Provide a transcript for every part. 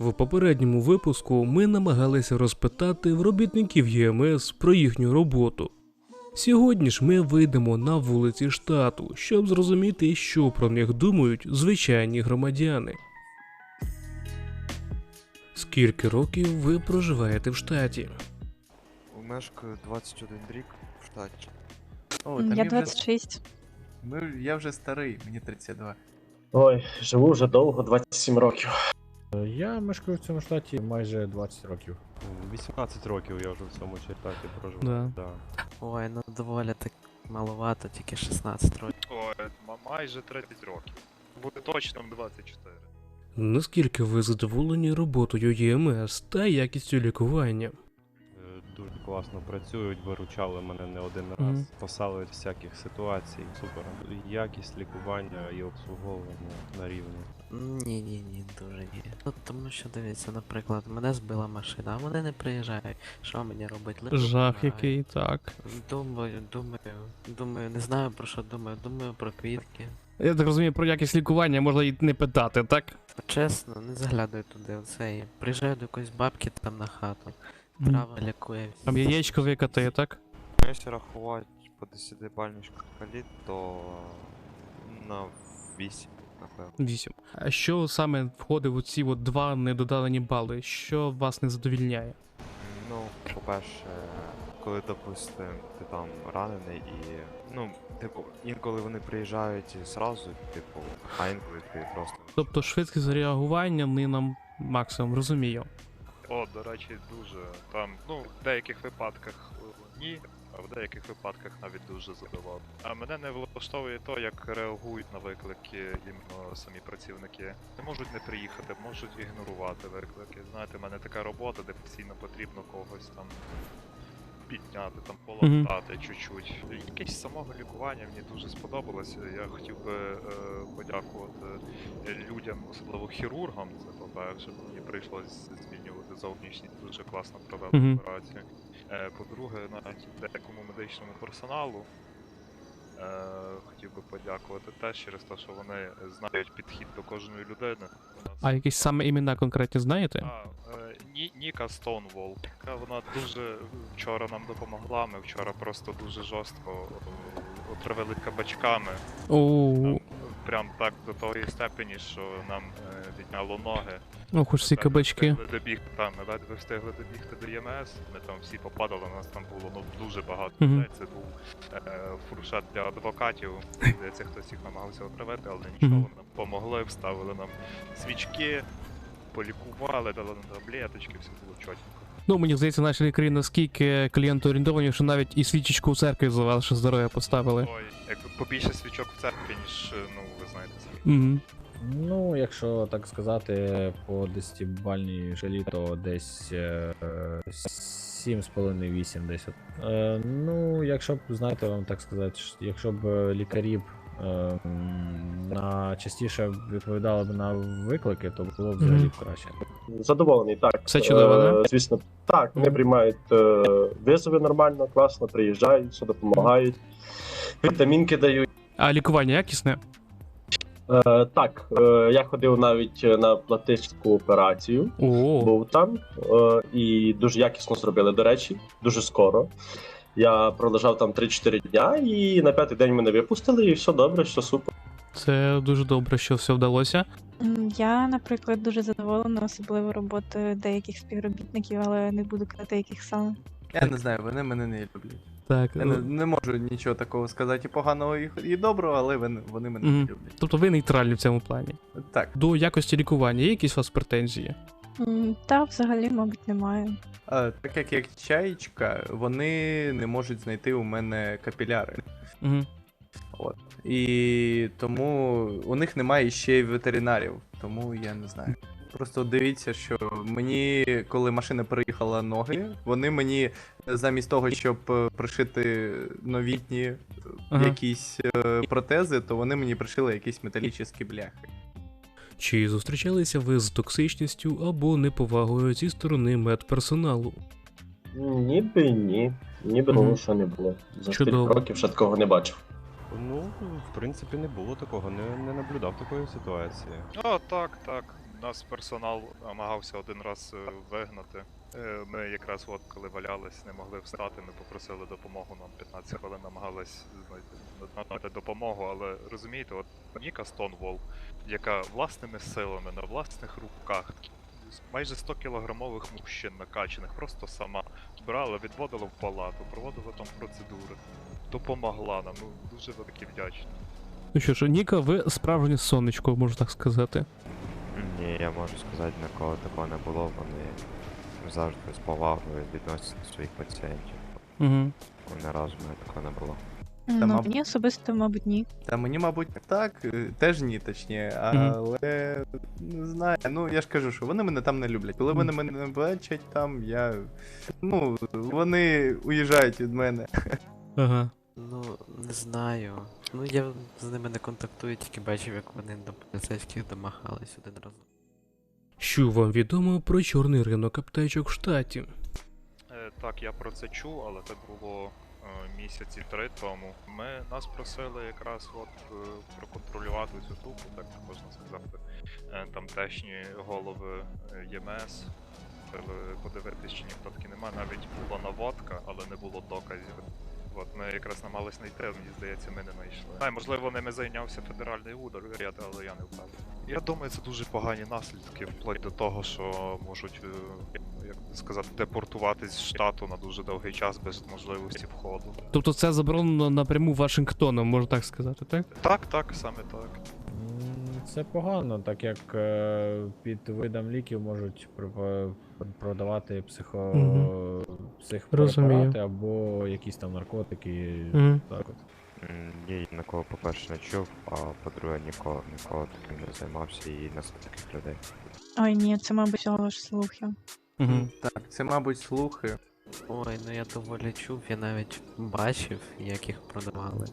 В попередньому випуску ми намагалися розпитати в робітників ЄМС про їхню роботу. Сьогодні ж ми вийдемо на вулиці штату, щоб зрозуміти, що про них думають звичайні громадяни. Скільки років ви проживаєте в штаті? Мешкаю 21 рік в штаті. О, та Я мені вже, 26. ми, я вже старий, мені 32. Ой, живу вже довго, 27 років. Я мешкаю в цьому штаті майже 20 років. 18 років я вже в цьому чертаті проживаю. Да. Да. Ой, ну доволі так маловато, тільки 16 років. Ой, ма- майже 30 років. Буде точно 24. Наскільки ви задоволені роботою ЄМС та якістю лікування? Дуже класно працюють, виручали мене не один раз, Мгм. спасали від всяких ситуацій. Супер. Якість лікування і обслуговування на рівні. Ні, ні, ні, дуже ні. Ну тому що дивіться, наприклад, мене збила машина, а вони не приїжджають. Що мені робити? Лежу, Жах помираю. який, так. Думаю, думаю, думаю, не знаю про що думаю, думаю про квітки. Я так розумію, про якість лікування можна і не питати, так? Чесно, не заглядаю туди, оце. і Приїжджаю до якоїсь бабки там на хату. Трава лікує. Там яєчко викатає, так? Якщо рахувати по 10-бальній шкалі, то на 8, напевно. Вісім. А що саме входить у ці от два недодалені бали? Що вас не задовільняє? Ну, по-перше, коли, допустим, ти там ранений і. Ну, типу, інколи вони приїжджають і зразу, типу, а інколи ти просто. Тобто швидкість реагування не нам максимум, розумію. О, до речі, дуже. Там, ну, в деяких випадках е, ні, а в деяких випадках навіть дуже задоволено. А мене не влаштовує то, як реагують на виклики іменно самі працівники. Не можуть не приїхати, можуть ігнорувати виклики. Знаєте, в мене така робота, де постійно потрібно когось там підняти, там полатати чуть-чуть. Якесь самого лікування мені дуже сподобалося. Я хотів би е, подякувати людям, особливо хірургам. Це по-перше, мені прийшлось змінювати зовнішність, дуже класно провели Мгм. операцію. Е, по-друге, навіть деякому медичному персоналу. Е, хотів би подякувати теж через те, що вони знають підхід до кожної людини. А якісь саме імена конкретні знаєте? а, е, Ні, Ніка Стоунвол. Вона дуже вчора нам допомогла. Ми вчора просто дуже жорстко е, отравили кабачками. О, Прям так до тої степені, що нам е, відняло ноги. ну хоч Ледве кабачки. встигли добігти, там, ми ледве встигли добігти до ЄМС. Ми там всі попадали, у нас там було ну, дуже багато Мгм. людей. Це був е, фуршет для адвокатів. Здається, хтось їх намагався отравити, але нічого, Мгм. вони нам допомогли, вставили нам свічки, полікували, дали нам таблеточки, все було чотенько. Ну, мені здається, наші лікарі наскільки клієнтоорієнтовані, що навіть і свічечку у церкві за ваше здоров'я поставили. Ой, як побільше свічок в церкві, ніж, ну, ви знаєте. Угу. Ну, якщо так сказати, по 10-бальній шкалі, то десь е, 7,5-8 десь. Е, ну, якщо б, знаєте, вам так сказати, якщо б е, лікарі б на частіше відповідали б на виклики, то було б взагалі б краще. Задоволений, так. Все чудово, Е, да? Звісно, так, вони приймають е, визови нормально, класно, приїжджають, все допомагають, вітамінки дають. А лікування якісне? Е, так, е, я ходив навіть на пластичну операцію, О, був там е, і дуже якісно зробили, до речі, дуже скоро. Я пролежав там 3-4 дня, і на п'ятий день мене випустили, і все добре, все супер. це дуже добре, що все вдалося. Я, наприклад, дуже задоволена, особливо роботою деяких співробітників, але не буду казати, яких саме. Я не знаю, вони мене не люблять. Так. Я не, не можу нічого такого сказати і поганого, і, і доброго, але вони, вони мене Мгм. не люблять. Тобто ви нейтральні в цьому плані. Так. До якості лікування є якісь у вас претензії? М, Та взагалі, мабуть, немає. А, так як як чаєчка, вони не можуть знайти у мене капіляри. Угу. От. І тому у них немає ще й ветеринарів, тому я не знаю. Просто дивіться, що мені, коли машина переїхала ноги, вони мені замість того, щоб е, пришити новітні е, Ага. якісь е, протези, то вони мені пришили якісь металічні бляхи. Чи зустрічалися ви з токсичністю або неповагою зі сторони медперсоналу? Ніби ні. Ніби того, що не було. За Чудово. 4 років ще такого не бачив. Ну, в принципі, не було такого, не, не наблюдав такої ситуації. А, так, так. Нас персонал намагався один раз е, вигнати. Е, Ми якраз от коли валялись, не могли встати, ми попросили допомогу, нам 15 хвилин намагались знайти надати допомогу, але розумієте, от Ніка Стонвол, яка власними силами на власних руках майже 100 кілограмових мужчин накачаних, просто сама брала, відводила в палату, проводила там процедури, допомогла нам. Ну дуже великі вдячні. Ну що ж, Ніка, ви справжнє сонечко, можна так сказати. Ні, я можу сказати, ніколи такого не було. Вони завжди з повагою відносяться до своїх пацієнтів. Угу. Ні разу мене такого не було. Ну, мабуть- мені особисто, мабуть, ні. Та мені, мабуть, так, е, теж ні, точніше, але не знаю. Ну я ж кажу, що вони мене там не люблять. Коли вони мене не бачать там, я. Ну, вони уїжджають від мене. Ага. Ну, не знаю. Ну я з ними не контактую, тільки бачив, як вони до поліцейських домагались один раз. Що вам відомо про чорний ринок аптечок в штаті? Е, Так, я про це чув, але це було е, місяці три тому. Ми нас просили якраз от е, проконтролювати цю штуку, так можна сказати. Е, Тамтешні голови е, ЄМС. Подивитись, чи ніхто таки нема. Навіть була наводка, але не було доказів. От ми якраз намагались знайти, мені здається, ми не знайшли. Знаю, можливо, ними зайнявся федеральний удар, але я не впевнений. Я думаю, це дуже погані наслідки, вплоть до того, що можуть, е, як сказати, депортуватись з штату на дуже довгий час без можливості входу. Тобто це заборонено напряму Вашингтоном, можна так сказати, так? Так, так, саме так. Це погано, так як е, під видом ліків можуть продавати психо... Психопрепарати Розумію. або якісь там наркотики. Мгм. Так от. Я нікого, по-перше, не чув, а по-друге, нікого, нікого таким не займався і не таких людей. Ой, ні, це, мабуть, всього ж слухи. Угу. Так, це, мабуть, слухи. Ой, ну я доволі чув, я навіть бачив, як їх продавали.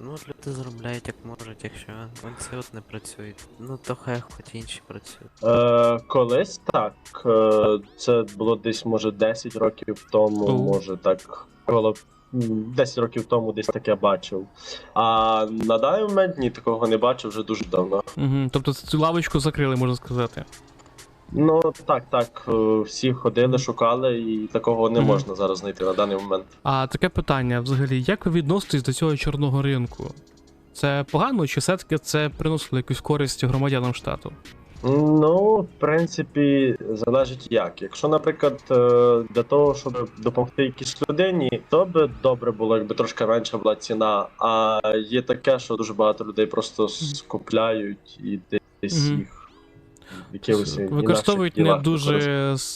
Ну, люди заробляють як можуть, якщо вони от не працюють. Ну то хай хоч інші працюють. Е, колись так. Е, це було десь, може, 10 років тому, може так. Коло 10 років тому десь таке бачив. А на даний момент ні, такого не бачив вже дуже давно. Угу. Тобто цю лавочку закрили, можна сказати. Ну так, так. е, Всі ходили, шукали, і такого не можна зараз знайти на даний момент. А таке питання взагалі, як ви відноситесь до цього чорного ринку? Це погано, чи все-таки це приносило якусь користь громадянам штату? Ну, в принципі, залежить як. Якщо, наприклад, е, для того, щоб допомогти якійсь людині, то би добре було, якби трошки менша була ціна. А є таке, що дуже багато людей просто скупляють і десь їх якихось Використовують не дуже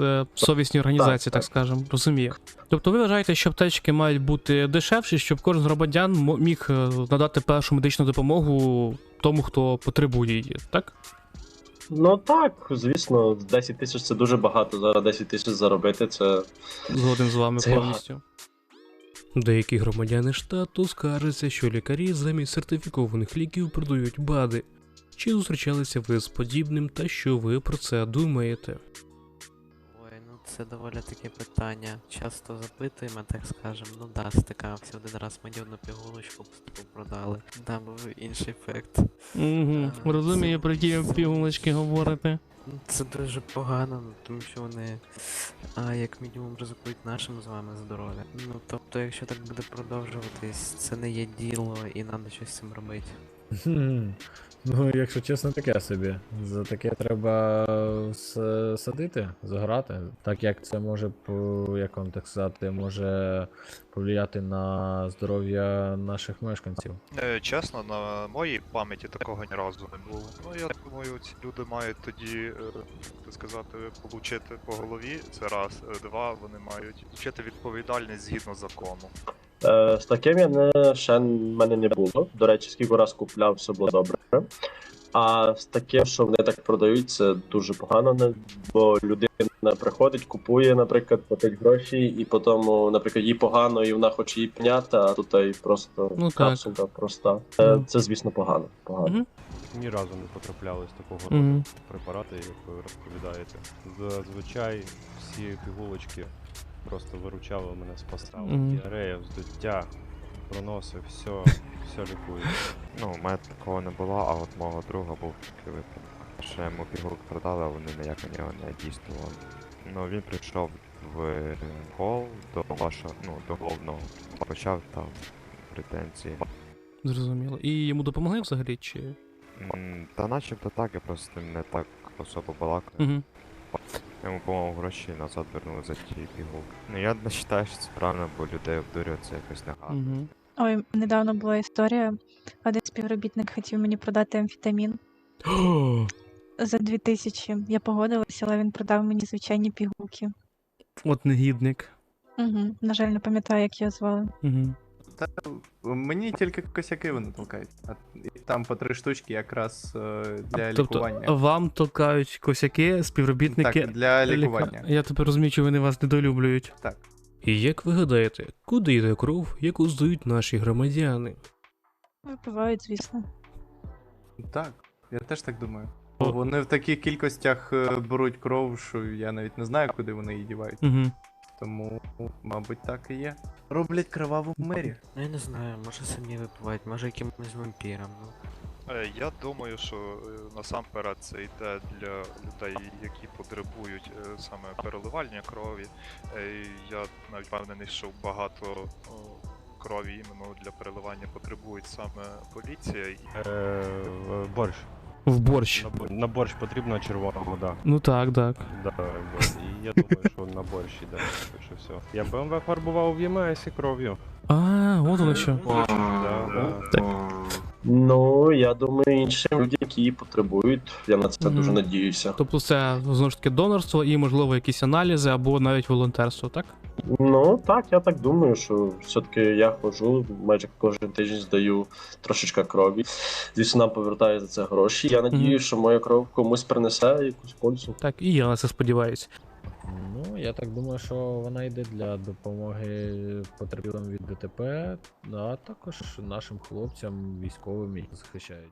е, совісні організації, так, так. скажемо, розумію. Тобто ви вважаєте, що аптечки мають бути дешевші, щоб кожен громадян мо- міг е, надати першу медичну допомогу тому, хто потребує її, так? Ну так, звісно, 10 тисяч це дуже багато. Зараз 10 тисяч заробити це. Згоден з вами Це повністю. Деякі громадяни штату скаржаться, що лікарі замість сертифікованих ліків продають БАДи. Чи зустрічалися ви з подібним та що ви про це думаєте? Це доволі таке питання. Часто запитуємо, так скажем, ну да, стикався один раз мені одну пігулочку продали. Там був інший ефект. Угу, А, розумію, це- про які це- пігулочки говорите. Це дуже погано, ну, тому що вони, а, як мінімум, ризикують нашим з вами здоров'я. Ну тобто, якщо так буде продовжуватись, це не є діло і треба щось з цим робити. Ну, якщо чесно, таке собі. За таке треба садити, заграти. Так як це може, як вам так сказати, може повлияти на здоров'я наших мешканців. Е, Чесно, на моїй пам'яті такого ні разу не було. Ну я думаю, ці люди мають тоді, е, так сказати, получити по голові. Це раз. Е, Два, вони мають вчити відповідальність згідно закону. Е, з таким я не ще в мене не було. До речі, скільки раз купляв, все було добре. А з таким, що вони так продають, це дуже погано, бо людина приходить, купує, наприклад, платить гроші, і потім, наприклад, їй погано, і вона хоче її пняти, а тут і просто Ну капсулька проста. Е, Ну. Це, звісно, погано. погано. Мгм. Ні разу не потраплялись такого Мгм. роду препарати, як ви розповідаєте. Зазвичай всі пігулочки просто виручали мене спасали. Мгм. Діарея, вздуття, проноси, все, все лікує. Ну, у мене такого не було, а от мого друга був такий випадок. Ще йому пігулок продали, а вони ніяк на нього не дійствували. Ну він прийшов в хол до вашого, ну, до головного. Почав там претензії. Зрозуміло. І йому допомогли взагалі, чи. М, Та начебто так, я просто не так особо балакаю. Угу. Йому, по-моєму, гроші назад вернули за ті пігулки. Ну я не вважаю, що це правильно, бо людей обдурювати це якось негарно. Угу. Ой, недавно була історія. Один співробітник хотів мені продати амфетамін за 2000. Я погодилася, але він продав мені звичайні пігулки. От негідник. Угу. На жаль, не пам'ятаю, як його звали. Угу. Та мені тільки косяки вони толкають. А там по три штучки якраз е, для Тобто лікування. вам толкають косяки, співробітники. Так, для ліка- лікування. Я тепер розумію, що вони вас недолюблюють. Так. І як ви гадаєте, куди йде кров, яку здають наші громадяни? Випивають, звісно. Так, я теж так думаю. О. Вони в таких кількостях е, беруть кров, що я навіть не знаю, куди вони її дівають. Угу. Тому, мабуть, так і є. Роблять кроваву мері. Ну я не знаю, може самі випивають, може якимось вампірам. Ну. Е, Я думаю, що е, насамперед це йде для людей, які потребують е, саме переливання крові. Е, Я навіть впевнений, що багато о, крові іменно для переливання потребують саме поліція. Е, борщ. В борщ. На, на борщ потрібна червона вода. Ну так, так. Да. І я думаю, що на борщ іде. Так що все. Я БМВ фарбував в ЄМСі кров'ю. А, от воно що. Да, да. Ну, я думаю, іншим людям, які її потребують, я на це Мгм. дуже надіюся. Тобто це знову ж таки донорство і, можливо, якісь аналізи або навіть волонтерство, так? Ну так, я так думаю, що все-таки я ходжу, майже кожен тиждень здаю трошечка крові. Звісно, нам повертають за це гроші. Я надію, що моя кров комусь принесе якусь пользу. Так, і я на це сподіваюся. Ну, я так думаю, що вона йде для допомоги потерпілим від ДТП, а також нашим хлопцям, військовим, які захищають.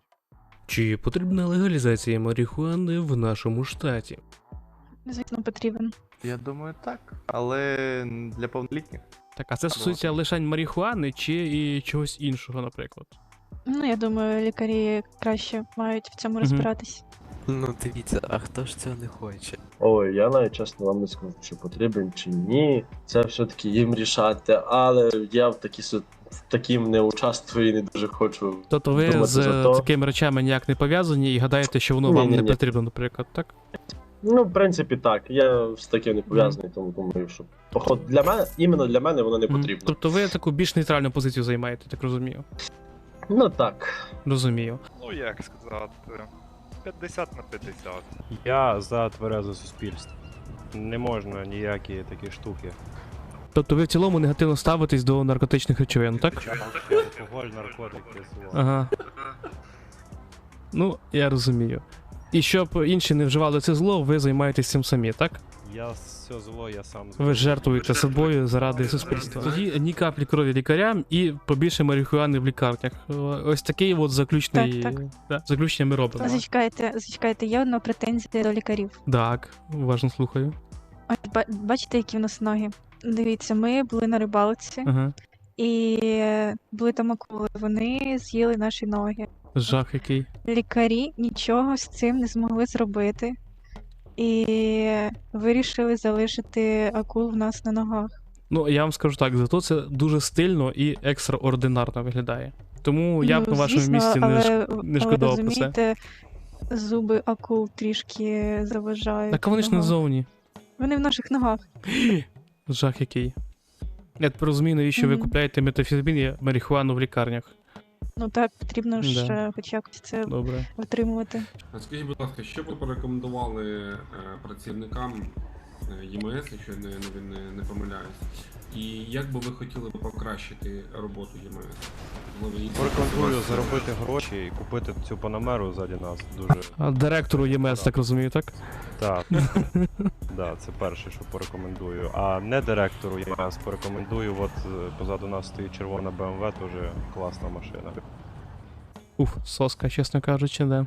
Чи потрібна легалізація марихуани в нашому штаті? Звісно, потрібен. Я думаю, так. Але для повнолітніх. Так, а це стосується лише марихуани чи і чогось іншого, наприклад. Ну, я думаю, лікарі краще мають в цьому розбиратись. Ну дивіться, а хто ж цього не хоче? Ой, я навіть чесно вам не скажу, чи потрібен, чи ні. Це все-таки їм рішати, але я в такі си- в таким не участвую і не дуже хочу. Тобто ви думати з за то. такими речами ніяк не пов'язані і гадаєте, що воно вам не Ні-ні-ні. потрібно, наприклад, так? Ну, в принципі, так. Я з таким не пов'язаний, тому думаю, що поход для мене, іменно для мене воно не Мгм. потрібно. Тобто ви таку більш нейтральну позицію займаєте, так розумію. Ну так. Розумію. ну як сказати, 50 на 50. Я за тверезе суспільство. Не можна ніякі такі штуки. Тобто ви в цілому негативно ставитесь до наркотичних речовин, так? Алкоголь, наркотики, село. Ага. Ну, я розумію. І щоб інші не вживали це зло, ви займаєтесь цим самі, так? Я все зло, я сам Ви жертвуєте собою заради суспільства. Тоді ні каплі крові лікарям і побільше марихуани в лікарнях. Ось такий от заключний Так, так. Да, заключення ми робимо. Зачекайте, зачекайте, є одна претензія до лікарів. Так, уважно слухаю. Ось ба- бачите, які в нас ноги? Дивіться, ми були на рибалці Ага. і були там акули. Вони з'їли наші ноги. Жах який. Лікарі нічого з цим не змогли зробити. І вирішили залишити акул в нас на ногах. Ну, я вам скажу так, зато це дуже стильно і екстраординарно виглядає. Тому я б на вашому звісно, місці не, але, не але шкодував про це. зуби акул трішки заважають. Так а вони ж ногам. назовні. Вони в наших ногах. Жах який. Я тепер розумію, навіщо ви купляєте метафізбін і марихуану в лікарнях. Ну так, потрібно ж Да. е, хоч якось це Добре. витримувати. А Скажіть, будь ласка, що ви порекомендували е, працівникам ЄМС, якщо я не, не, не, помиляюсь, і як би ви хотіли б покращити роботу ЄМС? Можливо, інші заробити гроші і купити цю панамеру ззаді нас. Дуже А директору ЄМС, так розумію, так? так. да, це перше, що порекомендую. А не директору ЄМС порекомендую. От е, позаду нас стоїть червона BMW, дуже класна машина. Уф, соска, чесно кажучи, да.